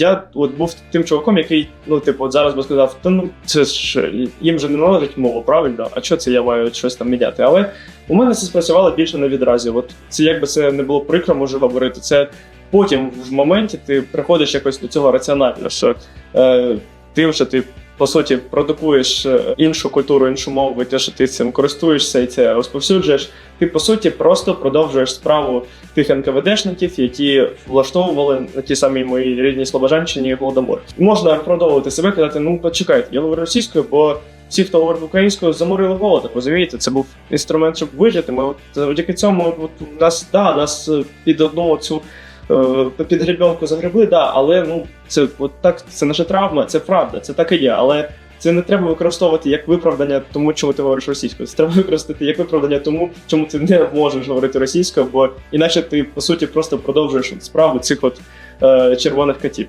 я от був тим чуваком, який, ну, типу, от зараз би сказав, та ну це ж їм же не належить мова, правильно? А що це я маю щось там міняти? Але у мене це спрацювало більше на відразі. От це якби це не було прикро, можу говорити. Це потім в моменті ти приходиш якось до цього раціонально, що е, тим, що ти. По суті, продукуєш е, іншу культуру, іншу мову, те, що ти цим користуєшся і це розповсюджуєш, ти по суті просто продовжуєш справу тих НКВДшників, які влаштовували на ті самі мої рідні Слобожанщині голодомор. Можна продовжувати себе казати: ну почекайте, я говорю російською, бо всі, хто говорив українською, заморили голод. Розумієте, це був інструмент, щоб вижити. Ми от завдяки цьому от, нас да, нас е, під одну цю. Е, Під гребенку загребли, да, але ну це от так, це наша травма, це правда, це так і є. Але це не треба використовувати як виправдання тому, чому ти говориш російською. Це треба використати як виправдання тому, чому ти не можеш говорити російською, бо іначе ти по суті просто продовжуєш справу цих от е, червоних котів.